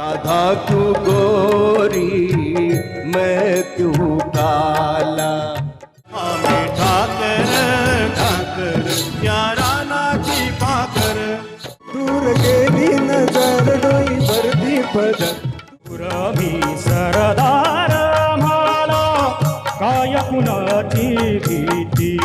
राधा क्यों गोरी? मैं क्यों काला? आम्ही ठाकर ठाकर या रानाची पाकर। दूर गेली नज़र डोई भरती पदर पुरमी सरदार म्हाला काय कुणाची भीती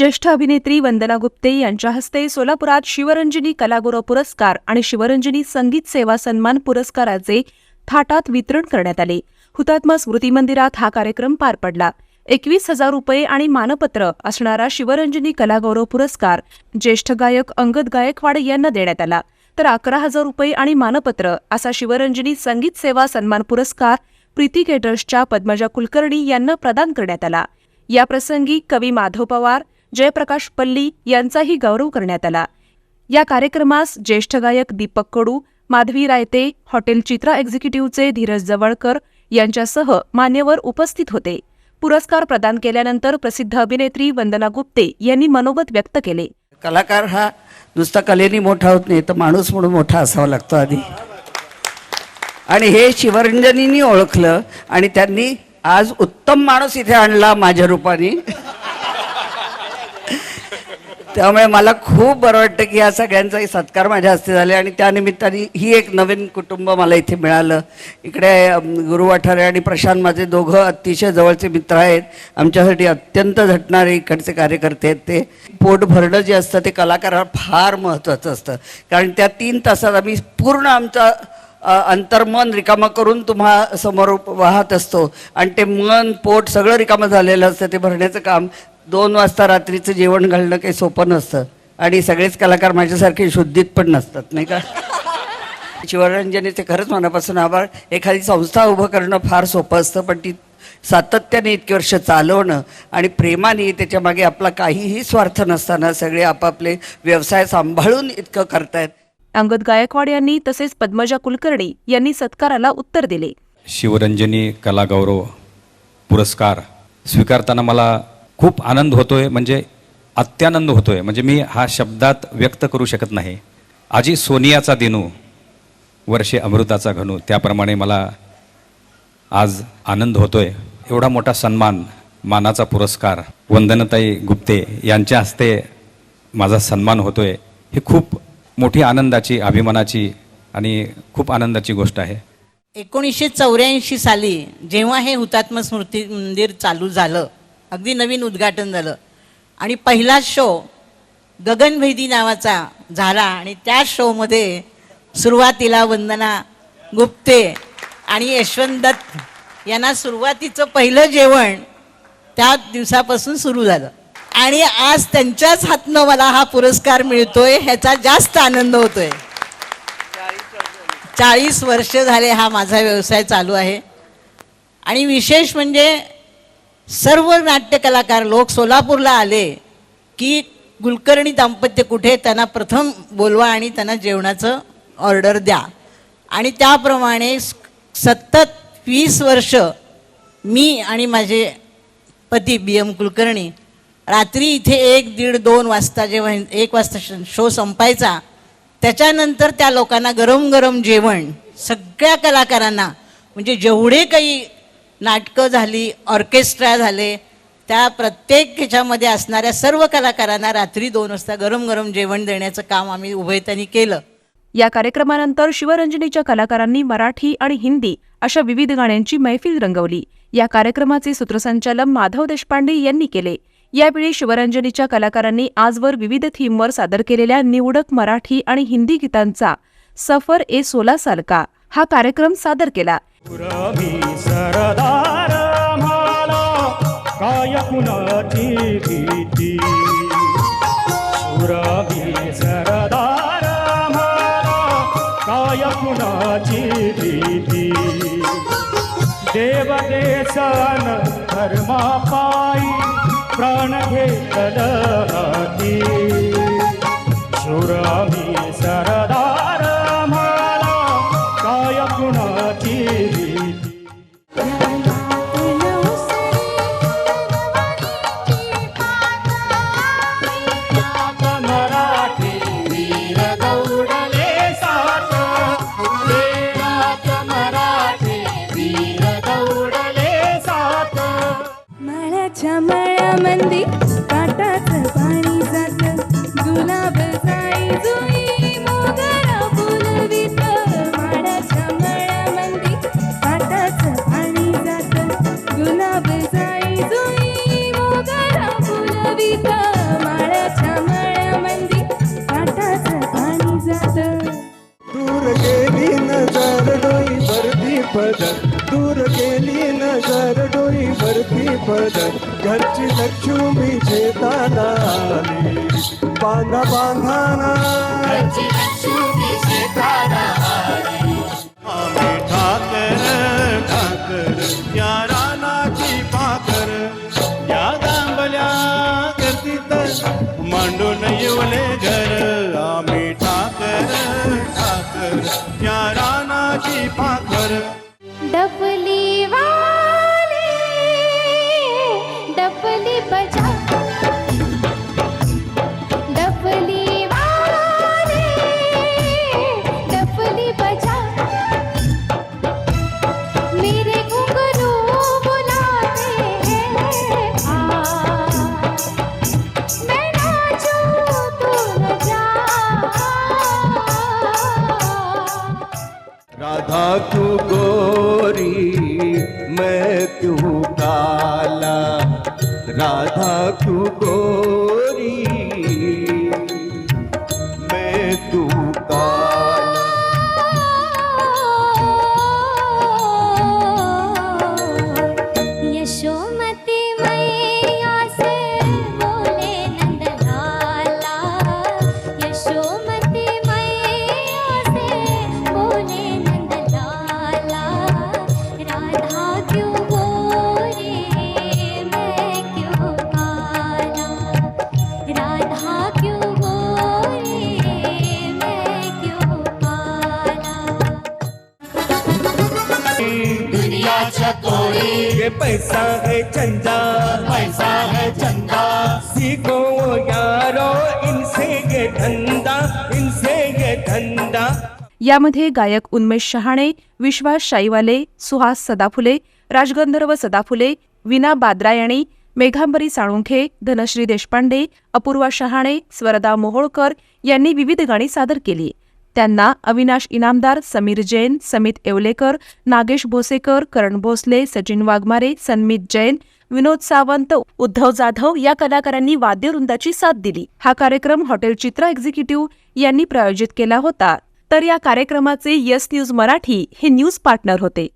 ज्येष्ठ अभिनेत्री वंदना गुप्ते यांच्या हस्ते सोलापुरात शिवरंजनी कलागौरव पुरस्कार आणि शिवरंजनी संगीत सेवा सन्मान पुरस्काराचे थाटात वितरण करण्यात आले. हुतात्मा स्मृती मंदिरात हा कार्यक्रम पार पडला. एकवीस हजार रुपये आणि मानपत्र असणारा शिवरंजनी कलागौरव पुरस्कार ज्येष्ठ गायक अंगद गायकवाड यांना देण्यात आला. तर अकरा हजार रुपये आणि मानपत्र असा शिवरंजनी संगीत सेवा सन्मान पुरस्कार प्रीती केटर्सच्या पद्मजा कुलकर्णी यांना प्रदान करण्यात आला. याप्रसंगी कवी माधव पवार जयप्रकाश पल्ली यांचाही गौरव करण्यात आला. या कार्यक्रमास ज्येष्ठ गायक दीपक कडू माधवी रायते हॉटेल चित्रा एक्झिक्युटिव्हचे धीरज जवळकर यांच्यासह मान्यवर उपस्थित होते. पुरस्कार प्रदान केल्यानंतर प्रसिद्ध अभिनेत्री वंदना गुप्ते यांनी मनोगत व्यक्त केले. कलाकार हा नुसता कलेने मोठा होत नाही तर माणूस म्हणून मोठा असावा लागतो आधी. आणि हे शिवरंजनीनी ओळखलं आणि त्यांनी आज उत्तम माणूस इथे आणला माझ्या रूपाने. त्यामुळे मला खूप बरं वाटतं की या सगळ्यांचाही सत्कार माझ्या हस्ते झाले आणि त्यानिमित्ताने ही एक नवीन कुटुंब मला इथे मिळालं. इकडे गुरु वाठारे आणि प्रशांत माझे दोघं अतिशय जवळचे मित्र आहेत. आमच्यासाठी अत्यंत झटणारे इकडचे कार्यकर्ते आहेत ते. पोट भरणं जे असतं ते कलाकाराला फार महत्त्वाचं असतं. कारण त्या तीन तासात आम्ही पूर्ण आमचा अंतर्मन रिकामं करून तुम्हा समोर वाहत असतो. आणि ते मन पोट सगळं रिकामं झालेलं असतं. ते भरण्याचं काम दोन वाजता रात्रीचं जेवण घालणं काही सोपं नसतं. आणि सगळेच कलाकार माझ्यासारखे शुद्धीत पण नसतात नाही का? शिवरंजनीचे खरंच मनापासून आभार. एखादी संस्था उभं करणं फार सोपं असतं पण ती सातत्याने इतकी वर्ष चालवणं आणि प्रेमाने त्याच्यामागे आपला काहीही स्वार्थ नसताना सगळे आपापले व्यवसाय सांभाळून इतकं करतायत. अंगद गायकवाड यांनी तसेच पद्मजा कुलकर्णी यांनी सत्काराला उत्तर दिले. शिवरंजनी कलागौरव पुरस्कार स्वीकारताना मला खूप आनंद होतो आहे म्हणजे अत्यानंद होतो आहे म्हणजे मी हा शब्दात व्यक्त करू शकत नाही. आजी सोनियाचा दिनू वर्षे अमृताचा घनू त्याप्रमाणे मला आज आनंद होतो आहे एवढा मोठा सन्मान मानाचा पुरस्कार वंदनताई गुप्ते यांच्या हस्ते माझा सन्मान होतो आहे ही खूप मोठी आनंदाची अभिमानाची आणि खूप आनंदाची गोष्ट आहे. एकोणीसशे चौऱ्याऐंशी साली जेव्हा हे हुतात्मा स्मृती मंदिर चालू झालं अगदी नवीन उद्घाटन झालं. आणि पहिला शो गगनभेदी नावाचा झाला आणि त्या शोमध्ये सुरुवातीला वंदना गुप्ते आणि यशवंत दत्त यांना सुरुवातीचं पहिलं जेवण त्या दिवसापासून सुरू झालं. आणि आज त्यांच्याच हातनं मला हा पुरस्कार मिळतोय ह्याचा जास्त आनंद होतोय. चाळीस वर्ष झाले हा माझा व्यवसाय चालू आहे. आणि विशेष म्हणजे सर्व नाट्यकलाकार लोक सोलापूरला आले की कुलकर्णी दाम्पत्य कुठे त्यांना प्रथम बोलवा आणि त्यांना जेवणाचं ऑर्डर द्या. आणि त्याप्रमाणे सतत वीस वर्ष मी आणि माझे पती बी एम कुलकर्णी रात्री इथे एक दीड दोन वाजता जेव्हा एक वाजता श- शो संपायचा त्याच्यानंतर त्या लोकांना गरम गरम जेवण सगळ्या कलाकारांना म्हणजे जेवढे काही नाटकं झाली ऑर्केस्ट्रा झाले त्या प्रत्येक ह्याच्यामध्ये असणाऱ्या सर्व कलाकारांना रात्री दोन वाजता गरम गरम जेवण देण्याचं काम आम्ही उभयतांनी केलं. या कार्यक्रमानंतर शिवरंजनीच्या कलाकारांनी मराठी आणि हिंदी अशा विविध गाण्यांची मैफिल रंगवली. या कार्यक्रमाचे सूत्रसंचालन माधव देशपांडे यांनी केले. यावेळी शिवरंजनीच्या कलाकारांनी आजवर विविध थीमवर सादर केलेल्या निवडक मराठी आणि हिंदी गीतांचा सफर ए सोला साल का हा कार्यक्रम सादर केला. दार माला काय कुणाची भीती? पुरमी सरदार माला काय कुणाची भीती? देव देसन धर्मा पायी प्राण घेतलं हाती केली नज़र डोई वरती पदर। दूर केली नज़र डोई बर्दी पदर। घर ची लक्ष्मी शेताला आली बांधा बांधाना ठाकर ठाकर प्यार Butter. ये पैसा है चंदा। पैसा है चंदा। सीखो यारो इनसे ये धंदा इनसे ये धंदा यामध्ये गायक उन्मेष शहाणे विश्वास शाईवाले सुहास सदाफुले राजगंधर्व सदाफुले विना बाद्रायणी मेघांबरी साळुंखे धनश्री देशपांडे अपूर्वा शहाणे स्वरदा मोहोळकर यांनी विविध गाणी सादर केली. त्यांना अविनाश इनामदार समीर जैन समित येवलेकर नागेश भोसेकर करण भोसले सचिन वाघमारे सन्मित जैन विनोद सावंत उद्धव जाधव या कलाकारांनी वाद्यवृंदाची साथ दिली. हा कार्यक्रम हॉटेल चित्र एक्झिक्युटिव्ह यांनी प्रायोजित केला होता. तर या कार्यक्रमाचे यस न्यूज मराठी हे न्यूज पार्टनर होते.